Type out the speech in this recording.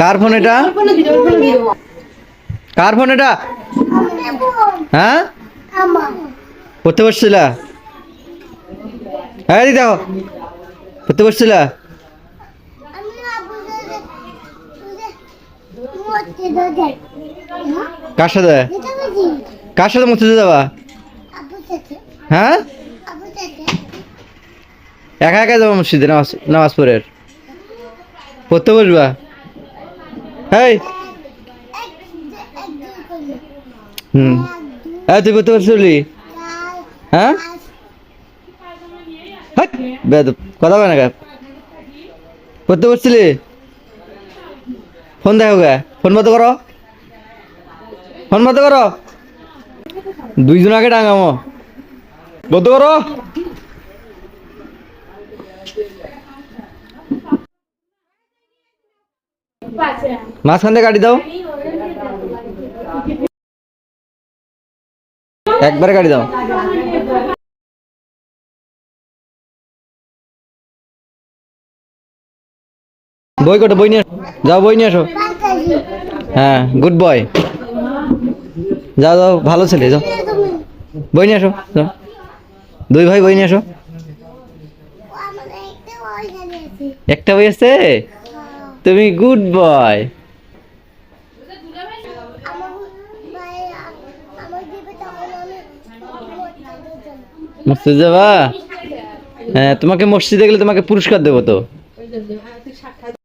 কার phone এটা? কার phone এটা? হ্যাঁ? পড়তে বসছিলা? হ্যাঁ দিদি দেখো। পড়তে বসছিলা? কার সাথে? কার সাথে মসজিদে যাবা? হ্যাঁ? একা একা যাব মসজিদে, নামাজ নামাজ পড়ে? পড়তে বসবা হেই। হুম। হ্যাঁ তুই পড়তে বসছিলি হ্যাঁ? কথা বলে না পড়তে বসছিলি ফোন দেখো গা। ফোন বন্ধ করো। ফোন বন্ধ করো। দুইজন আগে ডাঙামো বন্ধ করো। মাঝখান থেকে গাড়ি দাও। একবারে গাড়ি দাও। বই কটো? বই নিয়ে। যাও, বই নিয়ে আসো। হ্যাঁ গুড বয় যাও যাও, ভালো ছেলে, যাও। বই নিয়ে আসো দুই ভাই বই নিয়ে আসো। একটা বই আছে? তুমি গুড বয় মসজিদ হ্যাঁ তোমাকে মসজিদে গেলে তোমাকে পুরস্কার দেবো তো।